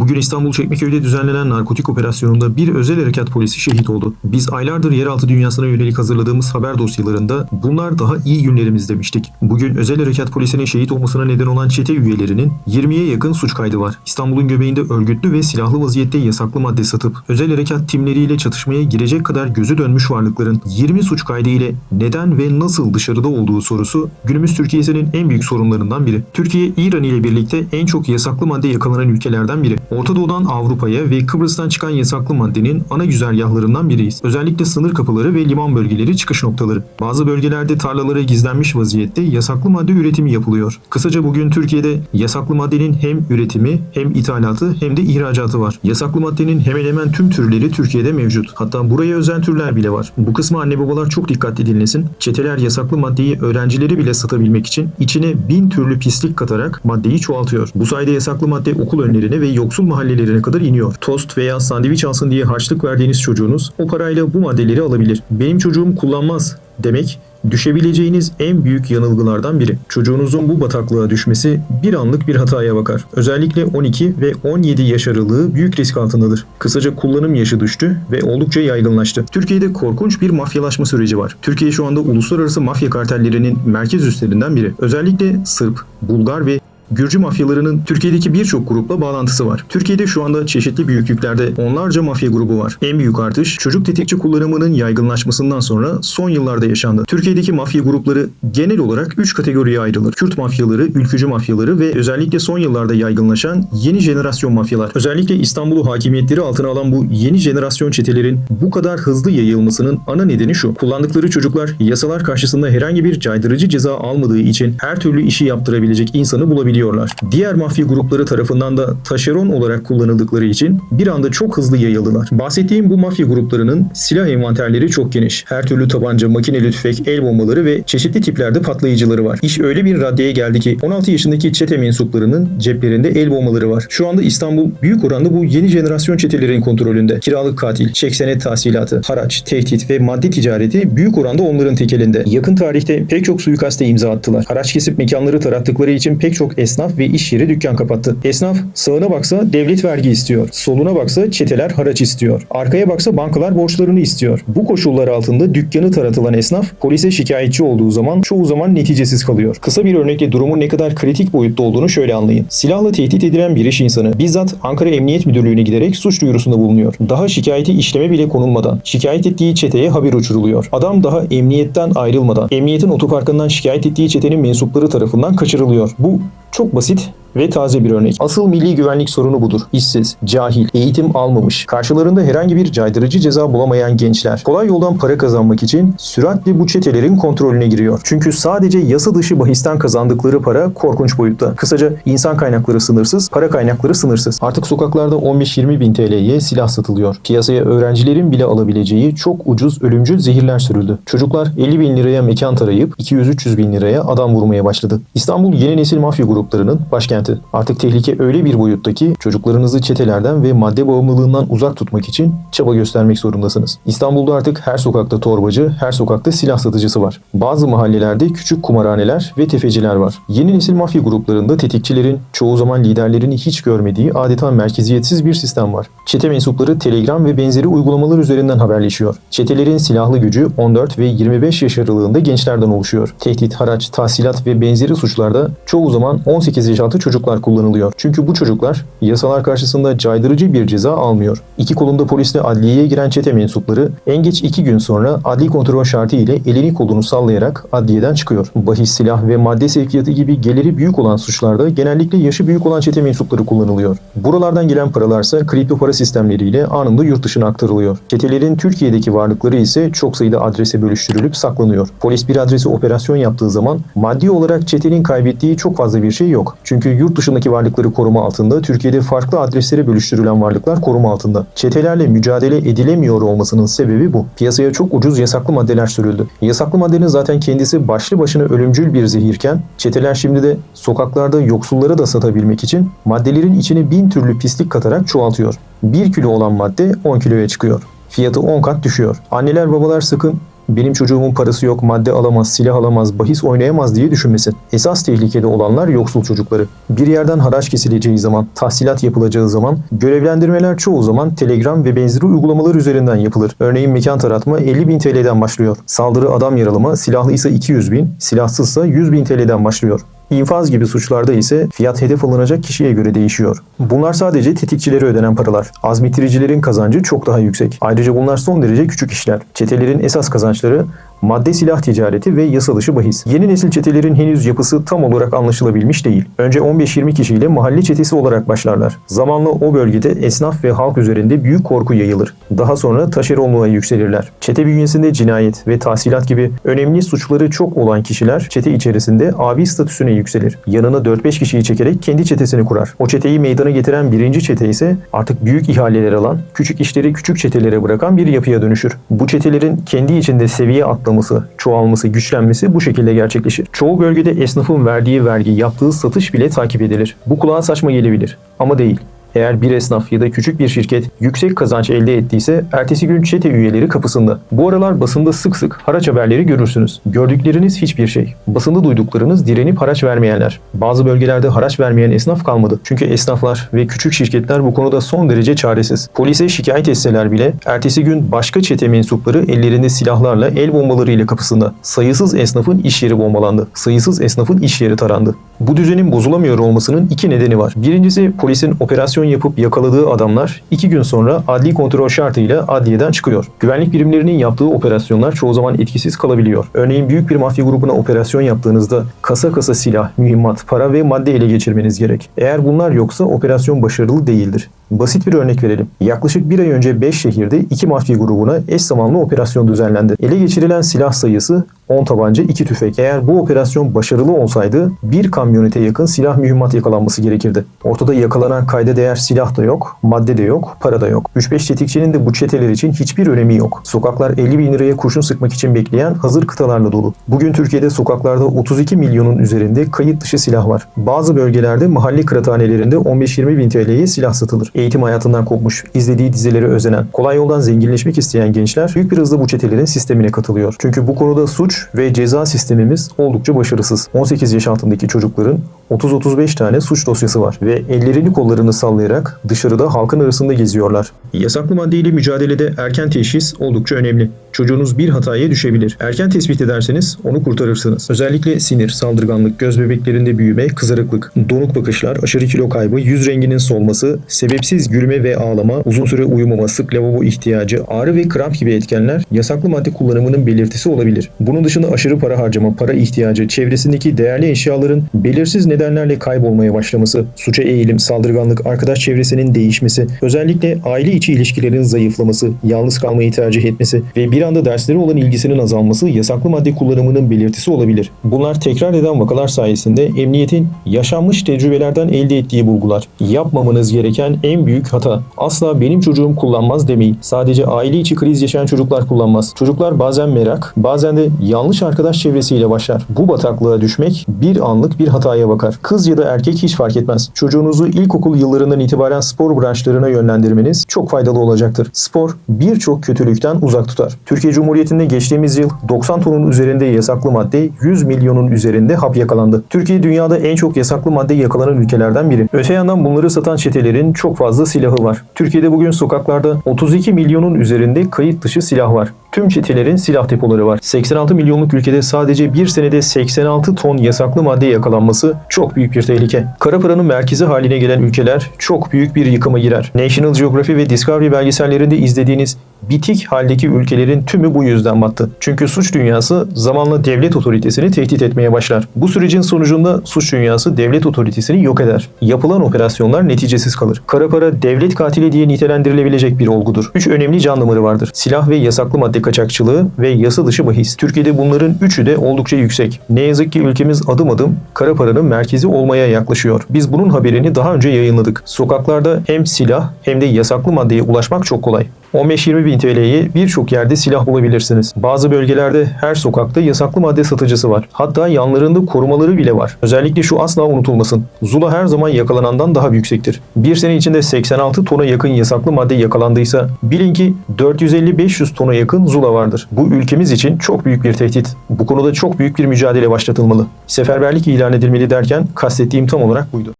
Bugün İstanbul Çekmeköy'de düzenlenen narkotik operasyonunda bir özel harekat polisi şehit oldu. Biz aylardır yeraltı dünyasına yönelik hazırladığımız haber dosyalarında bunlar daha iyi günlerimiz demiştik. Bugün özel harekat polisinin şehit olmasına neden olan çete üyelerinin 20'ye yakın suç kaydı var. İstanbul'un göbeğinde örgütlü ve silahlı vaziyette yasaklı madde satıp özel harekat timleriyle çatışmaya girecek kadar gözü dönmüş varlıkların 20 suç kaydı ile neden ve nasıl dışarıda olduğu sorusu günümüz Türkiye'sinin en büyük sorunlarından biri. Türkiye İran ile birlikte en çok yasaklı madde yakalanan ülkelerden biri. Orta Doğu'dan Avrupa'ya ve Kıbrıs'tan çıkan yasaklı maddenin ana güzergahlarından biriyiz. Özellikle sınır kapıları ve liman bölgeleri çıkış noktaları. Bazı bölgelerde tarlalara gizlenmiş vaziyette yasaklı madde üretimi yapılıyor. Kısaca bugün Türkiye'de yasaklı maddenin hem üretimi hem ithalatı hem de ihracatı var. Yasaklı maddenin hemen hemen tüm türleri Türkiye'de mevcut. Hatta buraya özel türler bile var. Bu kısmı anne babalar çok dikkatli dinlesin. Çeteler yasaklı maddeyi öğrencileri bile satabilmek için içine bin türlü pislik katarak maddeyi çoğaltıyor. Bu sayede yasaklı madde okul önlerine ve yoksul mahallelerine kadar iniyor. Tost veya sandviç alsın diye harçlık verdiğiniz çocuğunuz o parayla bu maddeleri alabilir. Benim çocuğum kullanmaz demek düşebileceğiniz en büyük yanılgılardan biri. Çocuğunuzun bu bataklığa düşmesi bir anlık bir hataya bakar. Özellikle 12 ve 17 yaş aralığı büyük risk altındadır. Kısaca kullanım yaşı düştü ve oldukça yaygınlaştı. Türkiye'de korkunç bir mafyalaşma süreci var. Türkiye şu anda uluslararası mafya kartellerinin merkez üslerinden biri. Özellikle Sırp, Bulgar ve Gürcü mafyalarının Türkiye'deki birçok grupla bağlantısı var. Türkiye'de şu anda çeşitli büyüklüklerde onlarca mafya grubu var. En büyük artış çocuk tetikçi kullanımının yaygınlaşmasından sonra son yıllarda yaşandı. Türkiye'deki mafya grupları genel olarak 3 kategoriye ayrılır. Kürt mafyaları, ülkücü mafyaları ve özellikle son yıllarda yaygınlaşan yeni jenerasyon mafyalar. Özellikle İstanbul'u hakimiyetleri altına alan bu yeni jenerasyon çetelerin bu kadar hızlı yayılmasının ana nedeni şu. Kullandıkları çocuklar yasalar karşısında herhangi bir caydırıcı ceza almadığı için her türlü işi yaptırabilecek insanı bulabiliyorlar. Diğer mafya grupları tarafından da taşeron olarak kullanıldıkları için bir anda çok hızlı yayıldılar. Bahsettiğim bu mafya gruplarının silah envanterleri çok geniş. Her türlü tabanca, makineli tüfek, el bombaları ve çeşitli tiplerde patlayıcıları var. İş öyle bir raddeye geldi ki 16 yaşındaki çete mensuplarının ceplerinde el bombaları var. Şu anda İstanbul büyük oranda bu yeni jenerasyon çetelerin kontrolünde. Kiralık katil, çek senet tahsilatı, haraç, tehdit ve madde ticareti büyük oranda onların tekelinde. Yakın tarihte pek çok suikaste imza attılar. Haraç kesip mekanları tarattıkları için pek çok esnaf ve iş yeri dükkan kapattı. Esnaf sağına baksa devlet vergi istiyor. Soluna baksa çeteler haraç istiyor. Arkaya baksa bankalar borçlarını istiyor. Bu koşullar altında dükkanı taratılan esnaf polise şikayetçi olduğu zaman çoğu zaman neticesiz kalıyor. Kısa bir örnekle durumun ne kadar kritik boyutta olduğunu şöyle anlayın. Silahla tehdit edilen bir iş insanı bizzat Ankara Emniyet Müdürlüğü'ne giderek suç duyurusunda bulunuyor. Daha şikayeti işleme bile konulmadan şikayet ettiği çeteye haber uçuruluyor. Adam daha emniyetten ayrılmadan emniyetin otoparkından şikayet ettiği çetenin mensupları tarafından kaçırılıyor. Bu çok basit ve taze bir örnek. Asıl milli güvenlik sorunu budur. İşsiz, cahil, eğitim almamış, karşılarında herhangi bir caydırıcı ceza bulamayan gençler kolay yoldan para kazanmak için süratle bu çetelerin kontrolüne giriyor. Çünkü sadece yasa dışı bahisten kazandıkları para korkunç boyutta. Kısaca insan kaynakları sınırsız, para kaynakları sınırsız. Artık sokaklarda 15-20 bin TL'ye silah satılıyor. Piyasaya öğrencilerin bile alabileceği çok ucuz ölümcül zehirler sürüldü. Çocuklar 50 bin liraya mekan tarayıp 200-300 bin liraya adam vurmaya başladı. İstanbul yeni nesil mafya gruplarının başkenti. Artık tehlike öyle bir boyutta ki çocuklarınızı çetelerden ve madde bağımlılığından uzak tutmak için çaba göstermek zorundasınız. İstanbul'da artık her sokakta torbacı, her sokakta silah satıcısı var. Bazı mahallelerde küçük kumarhaneler ve tefeciler var. Yeni nesil mafya gruplarında tetikçilerin çoğu zaman liderlerini hiç görmediği adeta merkeziyetsiz bir sistem var. Çete mensupları Telegram ve benzeri uygulamalar üzerinden haberleşiyor. Çetelerin silahlı gücü 14 ve 25 yaş aralığında gençlerden oluşuyor. Tehdit, haraç, tahsilat ve benzeri suçlarda çoğu zaman 18 yaş altı çocuklar kullanılıyor. Çünkü bu çocuklar yasalar karşısında caydırıcı bir ceza almıyor. İki kolunda polisle adliyeye giren çete mensupları en geç iki gün sonra adli kontrol şartı ile elini kolunu sallayarak adliyeden çıkıyor. Bahis silah ve madde sevkiyatı gibi geliri büyük olan suçlarda genellikle yaşı büyük olan çete mensupları kullanılıyor. Buralardan gelen paralarsa kripto para sistemleriyle anında yurt dışına aktarılıyor. Çetelerin Türkiye'deki varlıkları ise çok sayıda adrese bölüştürülüp saklanıyor. Polis bir adrese operasyon yaptığı zaman maddi olarak çetenin kaybettiği çok fazla bir şey yok. Çünkü yurt dışındaki varlıkları koruma altında, Türkiye'de farklı adreslere bölüştürülen varlıklar koruma altında. Çetelerle mücadele edilemiyor olmasının sebebi bu. Piyasaya çok ucuz yasaklı maddeler sürüldü. Yasaklı maddenin zaten kendisi başlı başına ölümcül bir zehirken, çeteler şimdi de sokaklarda yoksulları da satabilmek için maddelerin içine bin türlü pislik katarak çoğaltıyor. 1 kilo olan madde 10 kiloya çıkıyor. Fiyatı 10 kat düşüyor. Anneler babalar sakın benim çocuğumun parası yok, madde alamaz, silah alamaz, bahis oynayamaz diye düşünmesin. Esas tehlikede olanlar yoksul çocukları. Bir yerden haraç kesileceği zaman, tahsilat yapılacağı zaman, görevlendirmeler çoğu zaman Telegram ve benzeri uygulamalar üzerinden yapılır. Örneğin mekan taratma 50 bin TL'den başlıyor. Saldırı adam yaralama silahlıysa 200 bin, silahsızsa 100 bin TL'den başlıyor. İnfaz gibi suçlarda ise fiyat hedef alınacak kişiye göre değişiyor. Bunlar sadece tetikçilere ödenen paralar. Azmettiricilerin kazancı çok daha yüksek. Ayrıca bunlar son derece küçük işler. Çetelerin esas kazançları madde silah ticareti ve yasa dışı bahis. Yeni nesil çetelerin henüz yapısı tam olarak anlaşılabilmiş değil. Önce 15-20 kişiyle mahalle çetesi olarak başlarlar. Zamanla o bölgede esnaf ve halk üzerinde büyük korku yayılır. Daha sonra taşeronluğa yükselirler. Çete bünyesinde cinayet ve tahsilat gibi önemli suçları çok olan kişiler çete içerisinde abi statüsüne yükselir. Yanına 4-5 kişiyi çekerek kendi çetesini kurar. O çeteyi meydana getiren birinci çete ise artık büyük ihaleler alan, küçük işleri küçük çetelere bırakan bir yapıya dönüşür. Bu çetelerin kendi içinde seviye atlaması, çoğalması, güçlenmesi bu şekilde gerçekleşir. Çoğu bölgede esnafın verdiği vergi, yaptığı satış bile takip edilir. Bu kulağa saçma gelebilir ama değil. Eğer bir esnaf ya da küçük bir şirket yüksek kazanç elde ettiyse ertesi gün çete üyeleri kapısında. Bu aralar basında sık sık haraç haberleri görürsünüz. Gördükleriniz hiçbir şey. Basında duyduklarınız direnip haraç vermeyenler. Bazı bölgelerde haraç vermeyen esnaf kalmadı. Çünkü esnaflar ve küçük şirketler bu konuda son derece çaresiz. Polise şikayet etseler bile ertesi gün başka çete mensupları ellerinde silahlarla el bombalarıyla kapısında. Sayısız esnafın iş yeri bombalandı. Sayısız esnafın iş yeri tarandı. Bu düzenin bozulamıyor olmasının iki nedeni var. Birincisi polisin operasyon yapıp yakaladığı adamlar iki gün sonra adli kontrol şartıyla adliyeden çıkıyor. Güvenlik birimlerinin yaptığı operasyonlar çoğu zaman etkisiz kalabiliyor. Örneğin büyük bir mafya grubuna operasyon yaptığınızda kasa kasa silah, mühimmat, para ve madde ele geçirmeniz gerek. Eğer bunlar yoksa operasyon başarılı değildir. Basit bir örnek verelim. Yaklaşık bir ay önce 5 şehirde iki mafya grubuna eş zamanlı operasyon düzenlendi. Ele geçirilen silah sayısı 10 tabanca 2 tüfek. Eğer bu operasyon başarılı olsaydı bir kamyonete yakın silah mühimmat yakalanması gerekirdi. Ortada yakalanan kayda değer silah da yok, madde de yok, para da yok. 3-5 tetikçinin de bu çeteler için hiçbir önemi yok. Sokaklar 50 bin liraya kurşun sıkmak için bekleyen hazır kıtalarla dolu. Bugün Türkiye'de sokaklarda 32 milyonun üzerinde kayıt dışı silah var. Bazı bölgelerde mahalle kıraathanelerinde 15-20 bin TL'ye silah satılır. Eğitim hayatından kopmuş, izlediği dizileri özenen, kolay yoldan zenginleşmek isteyen gençler büyük bir hızla bu çetelerin sistemine katılıyor. Çünkü bu konuda suç ve ceza sistemimiz oldukça başarısız. 18 yaş altındaki çocukların 30-35 tane suç dosyası var ve ellerini kollarını sallayarak dışarıda halkın arasında geziyorlar. Yasaklı maddeyle mücadelede erken teşhis oldukça önemli. Çocuğunuz bir hataya düşebilir. Erken tespit ederseniz onu kurtarırsınız. Özellikle sinir, saldırganlık, göz bebeklerinde büyüme, kızarıklık, donuk bakışlar, aşırı kilo kaybı, yüz renginin solması, sebepsiz gülme ve ağlama, uzun süre uyumama, sık lavabo ihtiyacı, ağrı ve kramp gibi etkenler yasaklı madde kullanımının belirtisi olabilir. Bunun dışında aşırı para harcama, para ihtiyacı, çevresindeki değerli eşyaların belirsiz nedenlerle kaybolmaya başlaması, suça eğilim, saldırganlık, arkadaş çevresinin değişmesi, özellikle aile içi ilişkilerin zayıflaması, yalnız kalmayı tercih etmesi ve bir anda derslere olan ilgisinin azalması yasaklı madde kullanımının belirtisi olabilir. Bunlar tekrar eden vakalar sayesinde emniyetin yaşanmış tecrübelerden elde ettiği bulgular. Yapmamanız gereken en büyük hata. Asla benim çocuğum kullanmaz demeyin. Sadece aile içi kriz yaşayan çocuklar kullanmaz. Çocuklar bazen merak, bazen de yanlış arkadaş çevresiyle başlar. Bu bataklığa düşmek bir anlık bir hataya bakar. Kız ya da erkek hiç fark etmez. Çocuğunuzu ilkokul yıllarından itibaren spor branşlarına yönlendirmeniz çok faydalı olacaktır. Spor birçok kötülükten uzak tutar. Türkiye Cumhuriyeti'nde geçtiğimiz yıl 90 tonun üzerinde yasaklı madde, 100 milyonun üzerinde hap yakalandı. Türkiye dünyada en çok yasaklı madde yakalanan ülkelerden biri. Öte yandan bunları satan çetelerin çok fazla silahı var. Türkiye'de bugün sokaklarda 32 milyonun üzerinde kayıt dışı silah var. Tüm çetelerin silah depoları var. 86 milyonluk ülkede sadece bir senede 86 ton yasaklı madde yakalanması çok büyük bir tehlike. Kara paranın merkezi haline gelen ülkeler çok büyük bir yıkıma girer. National Geography ve Discovery belgesellerinde izlediğiniz bitik haldeki ülkelerin tümü bu yüzden battı. Çünkü suç dünyası zamanla devlet otoritesini tehdit etmeye başlar. Bu sürecin sonucunda suç dünyası devlet otoritesini yok eder. Yapılan operasyonlar neticesiz kalır. Kara para devlet katili diye nitelendirilebilecek bir olgudur. Üç önemli can damarı vardır. Silah ve yasaklı madde kaçakçılığı ve yasa dışı bahis. Türkiye'de bunların üçü de oldukça yüksek. Ne yazık ki ülkemiz adım adım kara paranın merkezi olmaya yaklaşıyor. Biz bunun haberini daha önce yayınladık. Sokaklarda hem silah hem de yasaklı maddeye ulaşmak çok kolay. 15-20 bin TL'ye birçok yerde silah bulabilirsiniz. Bazı bölgelerde her sokakta yasaklı madde satıcısı var. Hatta yanlarında korumaları bile var. Özellikle şu asla unutulmasın. Zula her zaman yakalanandan daha yüksektir. Bir sene içinde 86 tona yakın yasaklı madde yakalandıysa bilin ki 450-500 tona yakın Zula vardır. Bu ülkemiz için çok büyük bir tehdit. Bu konuda çok büyük bir mücadele başlatılmalı. Seferberlik ilan edilmeli derken kastettiğim tam olarak buydu.